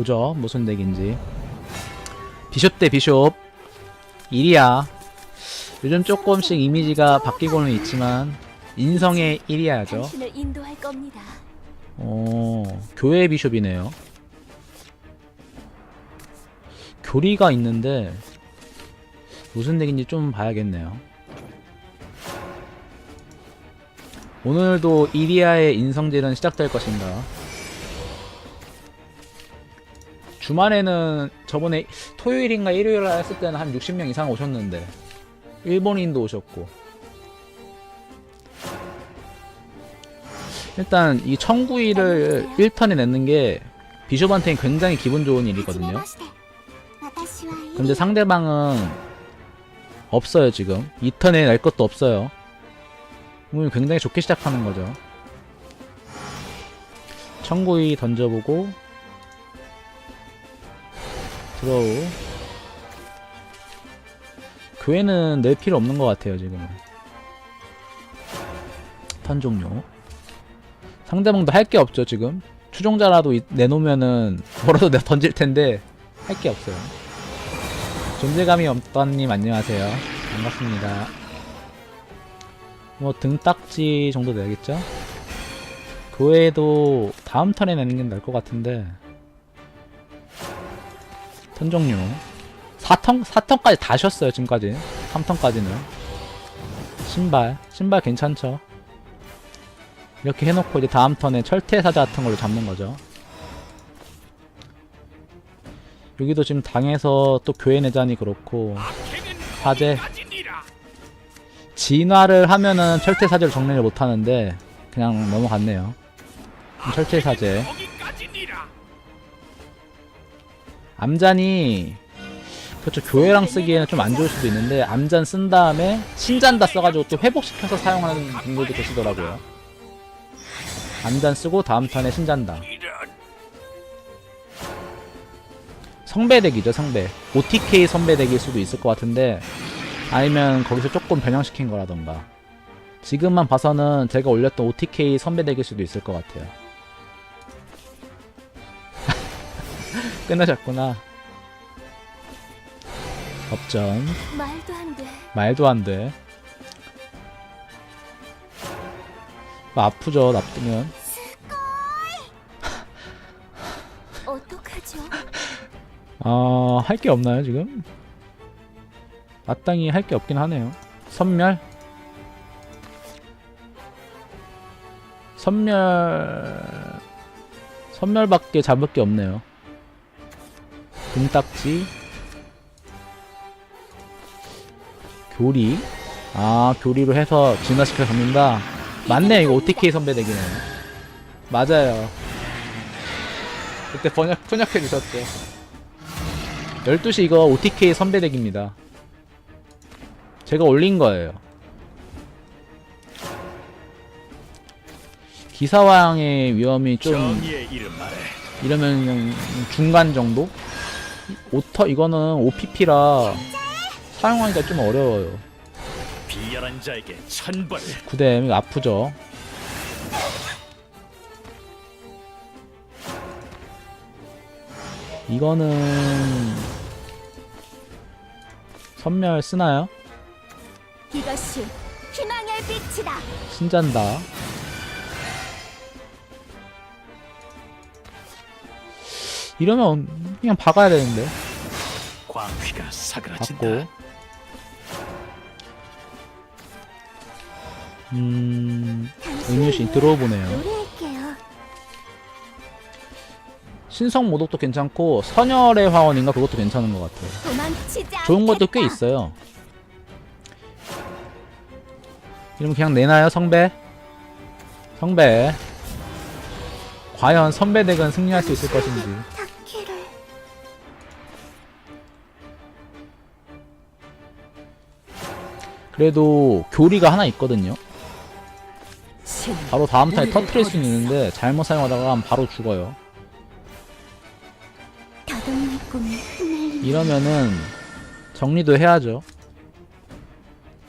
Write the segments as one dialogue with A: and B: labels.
A: 보죠. 무슨 덱인지. 비숍 대 비숍. 일이야. 요즘 조금씩 이미지가 바뀌고는 있지만 인성의 1이야죠.
B: 당신을 인도할 겁니다.
A: 어 교회 비숍이네요. 교리가 있는데 무슨 덱인지 좀 봐야겠네요. 오늘도 이리아의 인성질은 시작될 것인가 주말에는 저번에 토요일인가 일요일 날 했을 때는 한 60명 이상 오셨는데 일본인도 오셨고. 일단 이 청구일을 1턴에 내는 게 비숍한테는 굉장히 기분 좋은 일이거든요. 근데 상대방은 없어요 지금. 2턴에 낼 것도 없어요. 굉장히 좋게 시작하는 거죠. 청구이 던져보고 드로우 교회는 낼 필요 없는 것 같아요 지금은. 턴 종료 상대방도 할 게 없죠 지금. 추종자라도 이- 내놓으면은 뭐라도 내가 던질 텐데 할 게 없어요. 존재감이 없다님 안녕하세요. 반갑습니다. 뭐 등딱지 정도 내겠죠? 교회도 다음 턴에 내는 게 나을 것 같은데 턴 종료 4턴, 4턴까지 다 쉬었어요 지금까지. 3턴까지는. 신발. 신발 괜찮죠? 이렇게 해놓고 이제 다음 턴에 철퇴사자 같은 걸로 잡는 거죠. 여기도 지금 당해서 또 교회 내자니 그렇고 사제. 진화를 하면은 철퇴사제를 정리를 못하는데 그냥 넘어갔네요. 철퇴사제 암잔이 그렇죠. 교회랑 쓰기에는 좀 안 좋을 수도 있는데 암잔 쓴 다음에 신잔다 써가지고 또 회복시켜서 사용하는 분들도 계시더라고요. 암잔 쓰고 다음 턴에 신잔다. 성배덱이죠 성배. OTK 선배덱일 수도 있을 것 같은데 아니면 거기서 조금 변형시킨 거라던가. 지금만 봐서는 제가 올렸던 OTK 선배덱일 수도 있을 것 같아요 끝나셨구나 업전
B: 말도 안 돼.
A: 말도 안돼 아프죠 나쁘면
B: 어떡하죠?
A: 아, 할게 없나요, 지금? 마땅히 할 게 없긴 하네요. 선멸? 선멸... 선멸밖에 잡을 게 없네요. 등딱지. 교리. 아, 교리로 해서 진화시켜 잡는다. 맞네, 이거 OTK 선배 덱이네. 맞아요. 그때 번역, 번역해 주셨죠. 12시 이거 OTK 선배 덱입니다. 제가 올린 거예요. 기사왕의 위험이 좀 이러면 중간 정도? 5터 이거는 OPP라 사용하기가 좀 어려워요.
C: 비열한 자에게 천벌
A: 9댐 이거 아프죠. 이거는 선멸 쓰나요?
B: 이것이 희망의 빛이다.
A: 신잔다. 이러면 그냥 박아야 되는데.
C: 광휘가 사그라진다
A: 받고. 음, 음유신 들어보네요. 신성 모독도 괜찮고 선열의 화원인가 그것도 괜찮은 것 같아요. 좋은 것도 꽤. 있어요. 이러면 그냥 내나요 성배? 성배. 과연 선배 덱은 승리할 수 있을 것인지. 그래도 교리가 하나 있거든요.
B: 신
A: 바로 다음 턴에 터트릴 수는 있는데 잘못 사용하다가 하면 바로 죽어요. 이러면은 정리도 해야죠.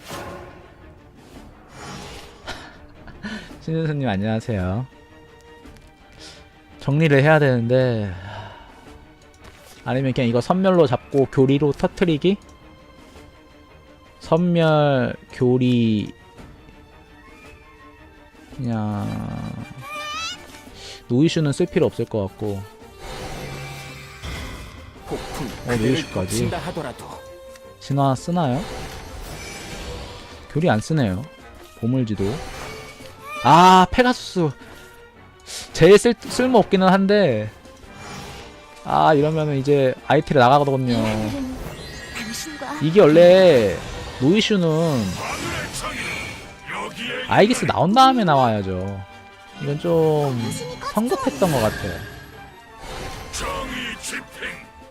A: 신선생님 안녕하세요. 정리를 해야 되는데 아니면 그냥 이거 선멸로 잡고 교리로 터트리기? 선멸, 교리, 그냥 노이슈는 쓸 필요 없을 것 같고
D: 폭풍
A: 어, 노이슈까지. 진화 쓰나요? 교리 안 쓰네요. 보물지도. 아, 페가수스. 제일 쓸, 쓸모 없기는 한데. 아, 이러면은 이제 아이티를 나가거든요. 이게 원래 노이슈는 아이기스 나온 다음에 나와야죠. 이건 좀 성급했던 것 같아요.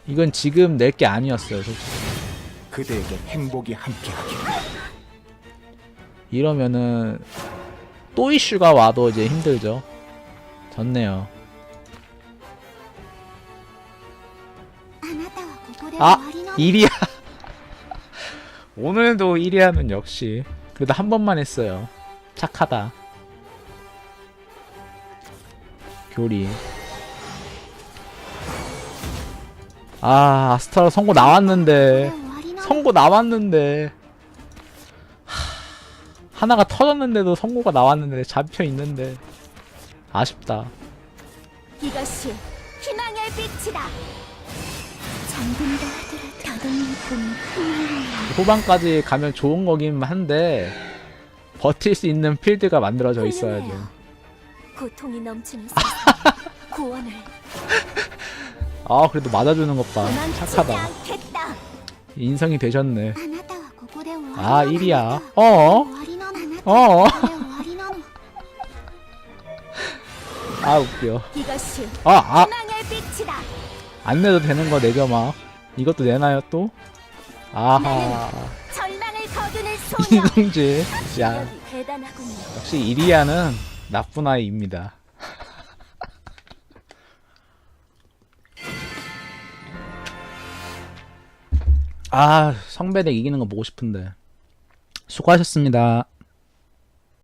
A: 이건 지금 낼 게 아니었어요, 솔직히.
D: 그대에게 행복이 함께하기
A: 이러면은 또 이슈가 와도 이제 힘들죠. 졌네요. 아,
B: 아
A: 이리야! 오늘도 1위 하면 역시 그래도 한 번만 했어요. 착하다. 교리. 아 아스타라 선고 나왔는데. 선고 나왔는데. 하, 나가 터졌는데도 선고가 나왔는데 잡혀 있는데. 아쉽다.
B: 이것이 희망의 빛이다. 잠든다 하더라 음.
A: 후반까지 가면 좋은 거긴 한데 버틸 수 있는 필드가 만들어져 있어야죠.
B: 고통이 넘치는 구원을
A: 아 그래도 맞아주는 것 봐. 착하다. 인성이 되셨네. 아 1이야. 어? 어? 아 웃겨. 아 아. 안 내도 되는 거 내줘 마. 이것도 내나요 또? 아하.
B: 절망을 거두는 소녀.
A: 인성질. 야
B: 대단하군요.
A: 역시 이리아는 나쁜 아이입니다. 아 성배댁 이기는 거 보고 싶은데 수고하셨습니다.